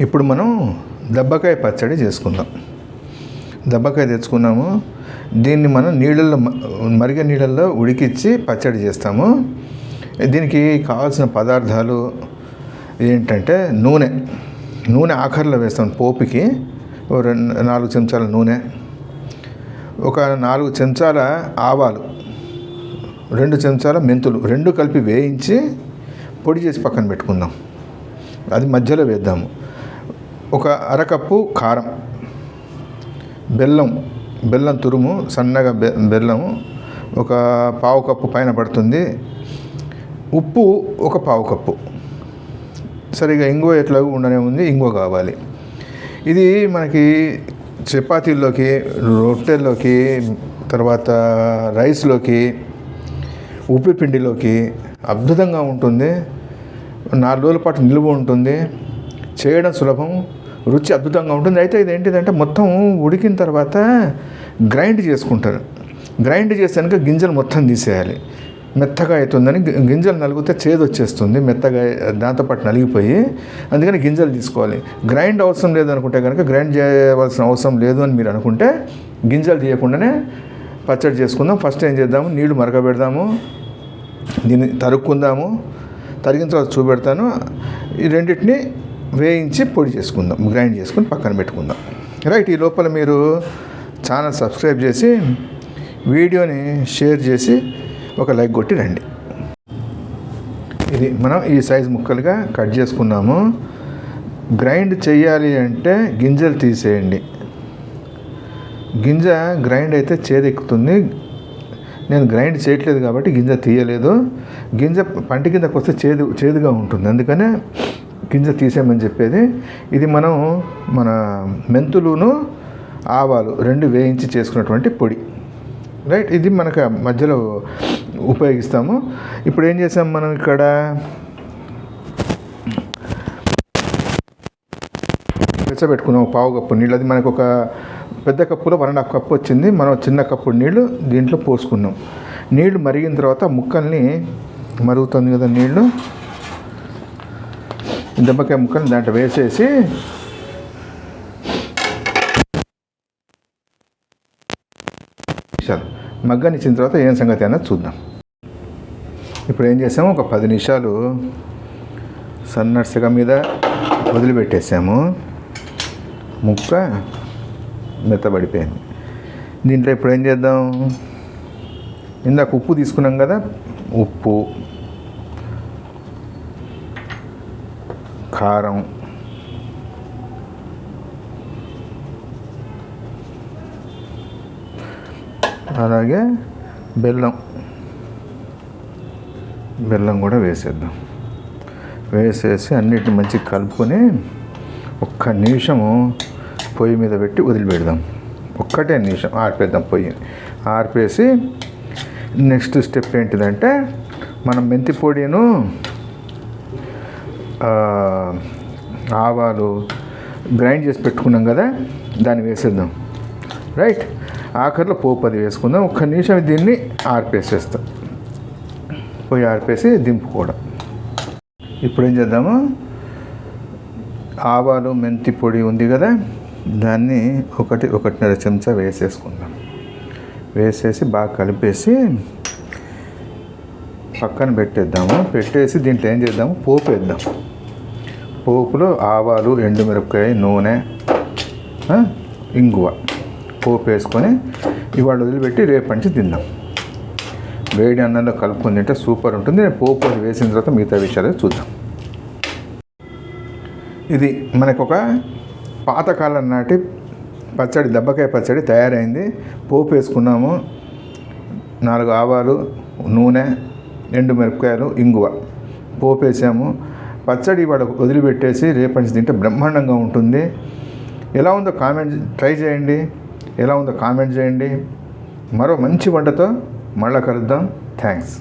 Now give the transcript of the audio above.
ఇప్పుడు మనం దెబ్బకాయ పచ్చడి చేసుకుందాం. దెబ్బకాయ తెచ్చుకున్నాము. దీన్ని మనం నీళ్ళల్లో మరిగే నీళ్ళల్లో ఉడికిచ్చి పచ్చడి చేస్తాము. దీనికి కావాల్సిన పదార్థాలు ఏంటంటే నూనె. నూనె ఆఖరిలో వేస్తాం పోపుకి. రెండు నాలుగు చెంచాల నూనె. ఒక నాలుగు చెంచాల ఆవాలు. రెండు చెంచాల మెంతులు. రెండు కలిపి వేయించి పొడి చేసి పక్కన పెట్టుకుందాం. అది మధ్యలో వేద్దాము. ఒక అరకప్పు కారం బెల్లం బెల్లం తురుము సన్నగా బె బెల్లము ఒక పావు కప్పు పైన పడుతుంది. ఉప్పు ఒక పావు కప్పు. సరిగా ఇంగువ ఎట్లాగూ ఉండనే ఉంది ఇంగువ కావాలి. ఇది మనకి చపాతీల్లోకి రొట్టెల్లోకి తర్వాత రైస్లోకి ఉప్పు పిండిలోకి అద్భుతంగా ఉంటుంది. నాలుగు రోజుల పాటు నిలువ ఉంటుంది. చేయడం సులభం. రుచి అద్భుతంగా ఉంటుంది. అయితే ఇది ఏంటిదంటే మొత్తం ఉడికిన తర్వాత గ్రైండ్ చేసుకుంటారు. గ్రైండ్ చేసాక గింజలు మొత్తం తీసేయాలి. మెత్తగా అవుతుందని గింజలు నలిగితే చేదు వచ్చేస్తుంది. మెత్తగా దాంతోపాటు నలిగిపోయి అందుకని గింజలు తీసుకోవాలి. గ్రైండ్ అవసరం లేదనుకుంటే కనుక గ్రైండ్ చేయవలసిన అవసరం లేదు అని మీరు అనుకుంటే గింజలు తీయకుండానే పచ్చడి చేసుకుందాం. ఫస్ట్ ఏం చేద్దాము? నీళ్ళు మరగబెడదాము. దీన్ని తరుక్కుందాము. తరిగిన తర్వాత చూపెడతాను. ఈ రెండింటిని వేయించి పొడి చేసుకుందాం గ్రైండ్ చేసుకుని పక్కన పెట్టుకుందాం. రైట్ ఈ లోపల మీరు ఛానల్ సబ్స్క్రైబ్ చేసి వీడియోని షేర్ చేసి ఒక లైక్ కొట్టి రండి. ఇది మనం ఈ సైజ్ ముక్కలుగా కట్ చేసుకున్నాము. గ్రైండ్ చేయాలి అంటే గింజలు తీసేయండి. గింజ గ్రైండ్ అయితే చేదెక్కుతుంది. నేను గ్రైండ్ చేయట్లేదు కాబట్టి గింజ తీయలేదు. గింజ పంట కిందకు వస్తే చేదు చేదుగా ఉంటుంది. అందుకనే గింజ తీసేయమని చెప్పేది. ఇది మనం మన మెంతులును ఆవాలు రెండు వేయించి చేసుకున్నటువంటి పొడి. రైట్? ఇది మనకు మధ్యలో ఉపయోగిస్తాము. ఇప్పుడు ఏం చేసాం మనం ఇక్కడ? పెట్టుకున్నాం పావు కప్పు నీళ్ళు. అది మనకు ఒక పెద్ద కప్పులో వన్ అండ్ హాఫ్ కప్పు వచ్చింది. మనం చిన్న కప్పు నీళ్ళు దీంట్లో పోసుకున్నాం. నీళ్ళు మరిగిన తర్వాత ముక్కల్ని మరుగుతుంది కదా నీళ్ళు దెబ్బకాయ ముక్కలు దాంట్లో వేసేసి చాలు మగ్గనిచ్చిన తర్వాత ఏం సంగతి అన్నది చూద్దాం. ఇప్పుడు ఏం చేసాము? ఒక పది నిమిషాలు సన్నర్సగా మీద వదిలిపెట్టేసాము. ముక్క మెత్తబడిపోయింది. దీంట్లో ఇప్పుడు ఏం చేద్దాం? ఇందాక ఉప్పు తీసుకున్నాం కదా? ఉప్పు. కారం. అలాగే బెల్లం. బెల్లం కూడా వేసేద్దాం. వేసేసి అన్నిటిని మంచిగా కలుపుకొని ఒక్క నిమిషము పొయ్యి మీద పెట్టి వదిలిపెడదాం. ఒక్కటే నిమిషం ఆర్పేద్దాం పొయ్యి. ఆర్పేసి నెక్స్ట్ స్టెప్ ఏంటిదంటే మనం మెంతి పొడిను ఆవాలు గ్రైండ్ చేసి పెట్టుకున్నాం కదా దాన్ని వేసేద్దాం. రైట్? ఆఖరిలో పోపు అది వేసుకుందాం. ఒక్క నిమిషం దీన్ని ఆర్పేసేస్తాం. పోయి ఆర్పేసి దింపుకోవడం. ఇప్పుడు ఏం చేద్దాము? ఆవాలు మెంతి పొడి ఉంది కదా దాన్ని ఒకటి ఒకటిన్నర చెంచా వేసేసుకుందాం. వేసేసి బాగా కలిపేసి పక్కన పెట్టేద్దాము. పెట్టేసి దీంట్లో ఏం చేద్దాము? పోపు వేద్దాం. పోపులో ఆవాలు ఎండుమిరపకాయ నూనె ఇంగువ. పోపు వేసుకొని ఇవాళ వదిలిపెట్టి రేపు నుంచి తిందాం. వేడి అన్నంలో కలుపుకొని తింటే సూపర్ ఉంటుంది. నేను పోపు అది వేసిన తర్వాత మిగతా విషయాలు చూద్దాం. ఇది మనకు ఒక పాతకాలం నాటి పచ్చడి దెబ్బకాయ పచ్చడి తయారైంది. పోపు వేసుకున్నాము. నాలుగు ఆవాలు నూనె ఎండు మిరపకాయలు ఇంగువ. పోపు వేసాము. పచ్చడి ఇవాళ వదిలిపెట్టేసి రేపటి నుంచి తింటే బ్రహ్మాండంగా ఉంటుంది. ఎలా ఉందో కామెంట్ ట్రై చేయండి. ఎలా ఉందో కామెంట్ చేయండి. మరో మంచి వంటతో మళ్ళా కలుద్దాం. థ్యాంక్స్.